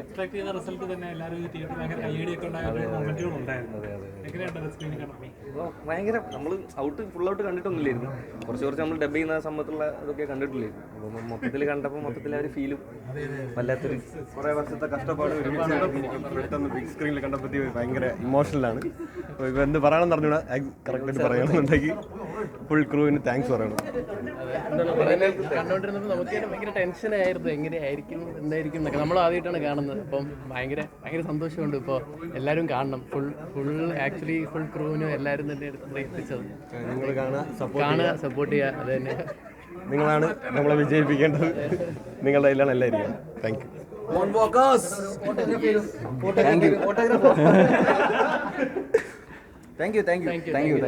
Expect ചെയ്ത result തന്നെ എല്ലാവരും തിയേറ്ററിൽ ഭയങ്കര കയ്യടിയൊക്കെ ഉണ്ടായിരുന്നു. നമ്മൾ ഔട്ട് ഫുൾ ഔട്ട് കണ്ടിട്ടൊന്നുമില്ലായിരുന്നു. കുറച്ച് കുറച്ച് നമ്മൾ ഡബ് ചെയ്യുന്ന സമയത്തുള്ള ഇതൊക്കെ കണ്ടിട്ടില്ലായിരുന്നു. അപ്പൊ മൊത്തത്തിൽ കണ്ടപ്പോൾ മൊത്തത്തിൽ ആ ഒരു ഫീലും വല്ലാത്തൊരു കുറേ വർഷത്തെ കഷ്ടപ്പാട് ഒരുമിച്ച് പെട്ടെന്ന് ബിഗ് സ്ക്രീനിൽ കണ്ടപ്പോ ഭയങ്കര ഇമോഷണലാണ് എന്ത് പറയണമെന്ന് അറിഞ്ഞൂടാ. കറക്റ്റായിട്ട് പറയണമെന്നുണ്ടെങ്കിൽ. ഫുൾ ക്രൂവിന് താങ്ക്സ് പറയണം. കണ്ടോണ്ടിരുന്നപ്പോൾ നമുക്ക് ഭയങ്കര ടെൻഷനായിരുന്നു എങ്ങനെയായിരിക്കും എന്തായിരിക്കും എന്നൊക്കെ. നമ്മൾ ആദ്യമായിട്ടാണ് കാണുന്നത്. അപ്പം ഭയങ്കര ഭയങ്കര സന്തോഷമുണ്ട് ഇപ്പോൾ എല്ലാവരും കാണണം. ഫുൾ ഫുൾ ആക്ച്വലി ഫുൾ ക്രൂവിനും എല്ലാവരും തന്നെ പ്രയത്നിച്ചത്. എത്തിച്ചത് നിങ്ങൾ കാണുക സപ്പോർട്ട് ചെയ്യുക. അത് തന്നെ. നിങ്ങളാണ് നമ്മളെ വിജയിപ്പിക്കേണ്ടത്. നിങ്ങളുടെ കയ്യിലാണ് എല്ലാവരും thank you thank you thank you thank you Thank you.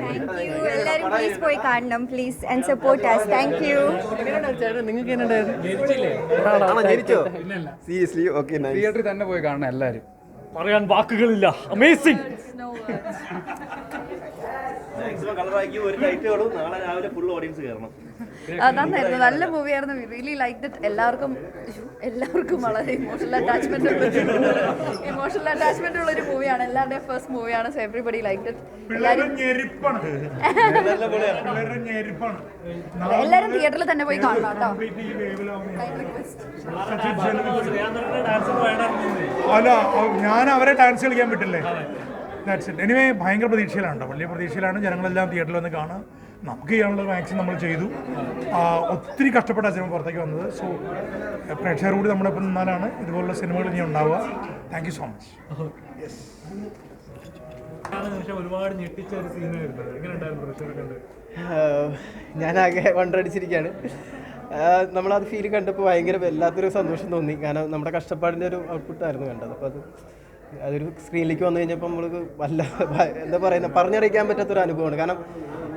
എല്ലാവരും പ്ലീസ് പോയി കാണണം. Please and support us. Thank you നിങ്ങൾക്ക് സീരിയസ്ലി ഓക്കെ തിയേറ്ററിൽ തന്നെ പോയി കാണണം എല്ലാവരും. പറയാൻ വാക്കുകളില്ല. അമേസിംഗ് മാക്സിമം കളറാക്കി ഒരു നാളെ രാവിലെ ഫുൾ ഓഡിയൻസ് കയറണം നന്നായിരുന്നു. നല്ല മൂവിയായിരുന്നു റിയലി ലൈക്ക് ദറ്റ് എല്ലാവർക്കും എല്ലാവർക്കും വളരെ ഇമോഷണൽ അറ്റാച്ച്മെന്റ് ഇമോഷണൽ അറ്റാച്ച്മെന്റ് ഉള്ള ഒരു മൂവിയാണ് എല്ലാവരുടെയും ഫസ്റ്റ് മൂവിയാണ് സോ എവറിബഡി ലൈക്ക് ദറ്റ് എല്ലാവരും എല്ലാവരും തിയേറ്ററിൽ തന്നെ പോയി കാണണം കേട്ടോ. അല്ല ഞാൻ അവരെ ഡാൻസ് കളിക്കാൻ പറ്റില്ലേ? ദാറ്റ്സ് ഇറ്റ് എനിവേ ഭയങ്കര പ്രതീക്ഷയിലാണ് കേട്ടോ വലിയ പ്രതീക്ഷയിലാണ് ജനങ്ങളെല്ലാം തിയേറ്ററിൽ വന്ന് കാണുക. നമുക്ക് ചെയ്യാനുള്ള മാക്സിമം നമ്മൾ ചെയ്തു. ഒത്തിരി കഷ്ടപ്പെട്ട സിനിമ പുറത്തേക്ക് വന്നത്. സോ പ്രേക്ഷകർ കൂടി നമ്മുടെ ഒപ്പം നിന്നാലാണ് ഇതുപോലുള്ള സിനിമകൾ ഇനി ഉണ്ടാവുക. Thank you so much yes ഒരുപാട് ഞെട്ടിച്ച ഒരു സീനായിരുന്നു എങ്ങനെയുണ്ടായിരുന്നു ഞാനാകെ വണ്ടടിച്ചിരിക്കുകയാണ്. നമ്മളത് ഫീൽ കണ്ടപ്പോൾ ഭയങ്കര വല്ലാത്തൊരു സന്തോഷം തോന്നി. കാരണം നമ്മുടെ കഷ്ടപ്പാടിന്റെ ഒരു ഔട്ട്പുട്ടായിരുന്നു കണ്ടത്. അപ്പോൾ അത് അതൊരു സ്ക്രീനിലേക്ക് വന്നു കഴിഞ്ഞപ്പോൾ നമ്മൾക്ക് വല്ല എന്താ പറയുന്നത് പറഞ്ഞറിയിക്കാൻ പറ്റാത്തൊരു അനുഭവമാണ്. കാരണം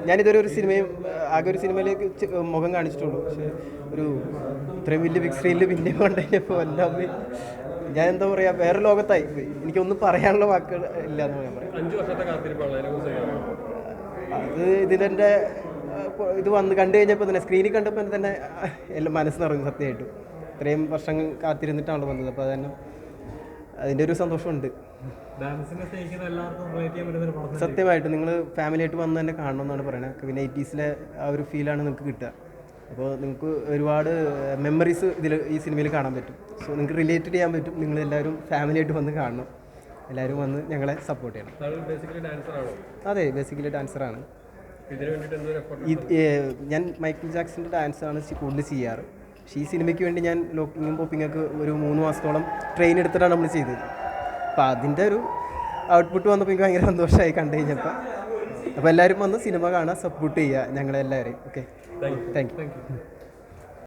ഞാനിതൊരു ഒരു സിനിമയും ആകെ ഒരു സിനിമയിലേക്ക് മുഖം കാണിച്ചിട്ടുള്ളൂ. പക്ഷേ ഒരു ഇത്രയും വലിയ ബിഗ് സ്ക്രീനിൽ പിന്നെ കണ്ടു കഴിഞ്ഞപ്പോൾ എല്ലാം ഞാൻ എന്താ പറയുക വേറെ ലോകത്തായി പോയി. എനിക്കൊന്നും പറയാനുള്ള വാക്കുകൾ ഇല്ല എന്ന് ഞാൻ പറയാം അത് ഇതിന്റെ ഇത് വന്ന് കണ്ടു കഴിഞ്ഞപ്പോൾ തന്നെ സ്ക്രീനിൽ കണ്ടപ്പോൾ തന്നെ എല്ലാം മനസ്സ് നിറഞ്ഞു സത്യമായിട്ടും. ഇത്രയും വർഷം കാത്തിരുന്നിട്ടാണല്ലോ വന്നത്. അപ്പോൾ അതന്നെ അതിന്റെ ഒരു സന്തോഷമുണ്ട്. സത്യമായിട്ട് നിങ്ങൾ ഫാമിലിയായിട്ട് വന്ന് തന്നെ കാണണം എന്നാണ് പറയുന്നത് പിന്നെ എയ്റ്റീസിലെ ആ ഒരു ഫീലാണ് നിങ്ങൾക്ക് കിട്ടുക. അപ്പോൾ നിങ്ങൾക്ക് ഒരുപാട് മെമ്മറീസ് ഇതിൽ ഈ സിനിമയിൽ കാണാൻ പറ്റും. സോ നിങ്ങൾക്ക് റിലേറ്റഡ് ചെയ്യാൻ പറ്റും. നിങ്ങൾ എല്ലാവരും ഫാമിലി ആയിട്ട് വന്ന് കാണണം. എല്ലാവരും വന്ന് ഞങ്ങളെ സപ്പോർട്ട് ചെയ്യണം. ബേസിക്കലി ഡാൻസർ ആണോ? അതെ ബേസിക്കലി ഡാൻസറാണ് ഞാൻ മൈക്കിൾ ജാക്സിന്റെ ഡാൻസാണ് കൂടുതൽ ചെയ്യാറ്. പക്ഷേ ഈ സിനിമയ്ക്ക് വേണ്ടി ഞാൻ ലോക്കിങ്ങും പോപ്പിങ്ങൊക്കെ ഒരു മൂന്ന് മാസത്തോളം ട്രെയിൻ എടുത്തിട്ടാണ് നമ്മൾ ചെയ്തത്. അപ്പോൾ അതിന്റെ ഒരു ഔട്ട്പുട്ട് വന്നപ്പോൾ എനിക്ക് ഭയങ്കര സന്തോഷമായി കണ്ടു കഴിഞ്ഞപ്പോൾ അപ്പോൾ എല്ലാവരും വന്ന് സിനിമ കാണാൻ സപ്പോർട്ട് ചെയ്യുക ഞങ്ങളെല്ലാവരെയും ഓക്കെ താങ്ക് യു